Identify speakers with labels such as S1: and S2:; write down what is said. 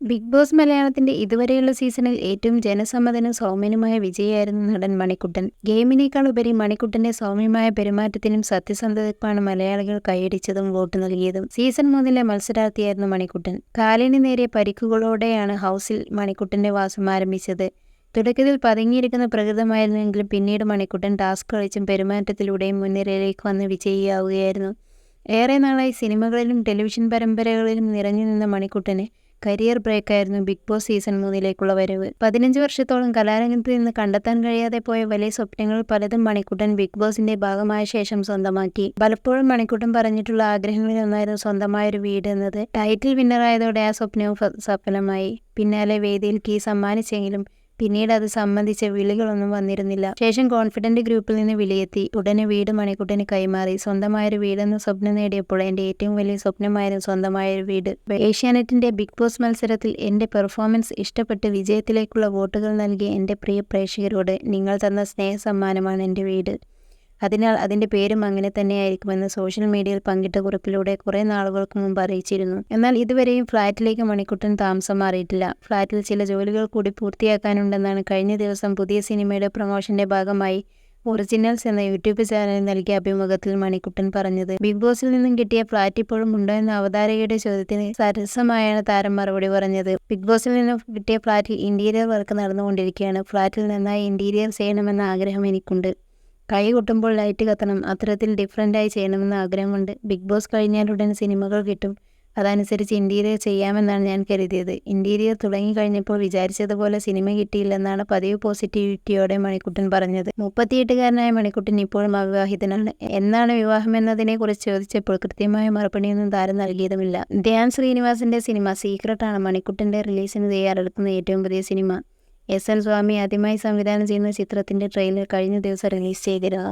S1: Big boss മലയാളത്തിന്റെ ഇതുവരെയുള്ള സീസണിൽ ഏറ്റവും ജനസമ്മതനും സൗമ്യനുമായ വിജയായിരുന്നു നടൻ മണിക്കുട്ടൻ. ഗെയിമിനേക്കാൾ ഉപരി മണിക്കുട്ടന്റെ സൗമ്യമായ പെരുമാറ്റത്തിനും സത്യസന്ധതയ്ക്കുമാണ് മലയാളികൾ കൈയടിച്ചതും വോട്ട് നൽകിയതും. സീസൺ മൂന്നിലെ മത്സരാർത്ഥിയായിരുന്നു മണിക്കുട്ടൻ. കാലിന് നേരെ പരിക്കുകളോടെയാണ് ഹൗസിൽ മണിക്കുട്ടന്റെ വാസം ആരംഭിച്ചത്. തുടക്കത്തിൽ പതുങ്ങിയിരിക്കുന്ന പ്രകൃതമായിരുന്നെങ്കിലും പിന്നീട് മണിക്കുട്ടൻ ടാസ്ക് കളിച്ചും പെരുമാറ്റത്തിലൂടെയും മുൻനിരയിലേക്ക് വന്ന് വിജയിയാവുകയായിരുന്നു. ഏറെ നാളായി സിനിമകളിലും ടെലിവിഷൻ പരമ്പരകളിലും നിറഞ്ഞു നിന്ന മണിക്കുട്ടന് കരിയർ ബ്രേക്കായിരുന്നു ബിഗ് ബോസ് സീസൺ മൂന്നിലേക്കുള്ള വരവ്. പതിനഞ്ച് വർഷത്തോളം കലാരംഗത്ത് നിന്ന് കണ്ടെത്താൻ കഴിയാതെ പോയ വലിയ സ്വപ്നങ്ങൾ പലതും മണിക്കുട്ടൻ ബിഗ് ബോസിന്റെ ഭാഗമായ ശേഷം സ്വന്തമാക്കി. പലപ്പോഴും മണിക്കുട്ടൻ പറഞ്ഞിട്ടുള്ള ആഗ്രഹങ്ങളിൽ ഒന്നായിരുന്നു സ്വന്തമായൊരു വീട് എന്നത്. ടൈറ്റിൽ വിന്നറായതോടെ ആ സ്വപ്നവും സഫലമായി. പിന്നാലെ വേദിയിൽ കീ സമ്മാനിച്ചെങ്കിലും പിന്നീട് അത് സംബന്ധിച്ച വിളികളൊന്നും വന്നിരുന്നില്ല. ശേഷം കോൺഫിഡന്റ് ഗ്രൂപ്പിൽ നിന്ന് വിളിയെത്തി ഉടനെ വീട് മണിക്കുട്ടന് കൈമാറി. സ്വന്തമായൊരു വീടെന്ന് സ്വപ്നം നേടിയപ്പോൾ എന്റെ ഏറ്റവും വലിയ സ്വപ്നമായിരുന്നു സ്വന്തമായൊരു വീട്. ഏഷ്യാനെറ്റിന്റെ ബിഗ് ബോസ് മത്സരത്തിൽ എന്റെ പെർഫോമൻസ് ഇഷ്ടപ്പെട്ട് വിജയത്തിലേക്കുള്ള വോട്ടുകൾ നൽകിയ എന്റെ പ്രിയ പ്രേക്ഷകരോട് നിങ്ങൾ തന്ന സ്നേഹ സമ്മാനമാണ് എന്റെ വീട്. അതിനാൽ അതിന്റെ പേരും അങ്ങനെ തന്നെയായിരിക്കുമെന്ന് സോഷ്യൽ മീഡിയയിൽ പങ്കിട്ട കുറിപ്പിലൂടെ കുറേ നാളുകൾക്ക് മുമ്പ് അറിയിച്ചിരുന്നു. എന്നാൽ ഇതുവരെയും ഫ്ളാറ്റിലേക്ക് മണിക്കുട്ടൻ താമസം മാറിയിട്ടില്ല. ഫ്ളാറ്റിൽ ചില ജോലികൾ കൂടി പൂർത്തിയാക്കാനുണ്ടെന്നാണ് കഴിഞ്ഞ ദിവസം പുതിയ സിനിമയുടെ പ്രൊമോഷന്റെ ഭാഗമായി ഒറിജിനൽസ് എന്ന യൂട്യൂബ് ചാനലിൽ നൽകിയ അഭിമുഖത്തിൽ മണിക്കുട്ടൻ പറഞ്ഞത് ബിഗ് ബോസിൽ നിന്നും കിട്ടിയ ഫ്ളാറ്റ് ഇപ്പോഴും ഉണ്ടോ എന്ന അവതാരകയുടെ ചോദ്യത്തിന് സരസമായാണ് താരം മറുപടി പറഞ്ഞത്. ബിഗ് ബോസിൽ നിന്നും കിട്ടിയ ഫ്ളാറ്റിൽ ഇന്റീരിയർ വർക്ക് നടന്നുകൊണ്ടിരിക്കുകയാണ്. ഫ്ളാറ്റിൽ നന്നായി ഇന്റീരിയർ ചെയ്യണമെന്ന ആഗ്രഹം എനിക്കുണ്ട്. കൈ കൊട്ടുമ്പോൾ ലൈറ്റ് കത്തണം. അത്തരത്തിൽ ഡിഫറെന്റായി ചെയ്യണമെന്ന് ആഗ്രഹമുണ്ട്. ബിഗ് ബോസ് കഴിഞ്ഞാലുടൻ സിനിമകൾ കിട്ടും. അതനുസരിച്ച് ഇന്റീരിയർ ചെയ്യാമെന്നാണ് ഞാൻ കരുതിയത്. ഇന്റീരിയർ തുടങ്ങിക്കഴിഞ്ഞപ്പോൾ വിചാരിച്ചതുപോലെ സിനിമ കിട്ടിയില്ലെന്നാണ് പതിവ് പോസിറ്റിവിറ്റിയോടെ മണിക്കുട്ടൻ പറഞ്ഞത്. മുപ്പത്തിയെട്ടുകാരനായ മണിക്കുട്ടൻ ഇപ്പോഴും അവിവാഹിതനാണ്. എന്നാണ് വിവാഹം എന്നതിനെക്കുറിച്ച് ചോദിച്ചപ്പോൾ കൃത്യമായ മറുപടിയൊന്നും താരം നൽകിയതുമില്ല. ധ്യാൻ ശ്രീനിവാസിന്റെ സിനിമ സീക്രട്ടാണ് മണിക്കുട്ടന്റെ റിലീസിന് തയ്യാറെടുക്കുന്ന ഏറ്റവും പുതിയ സിനിമ. എസ് എൻ സ്വാമി ആദ്യമായി സംവിധാനം ചെയ്യുന്ന ചിത്രത്തിന്റെ ട്രെയിലർ കഴിഞ്ഞ ദിവസം റിലീസ് ചെയ്തിരുന്നു.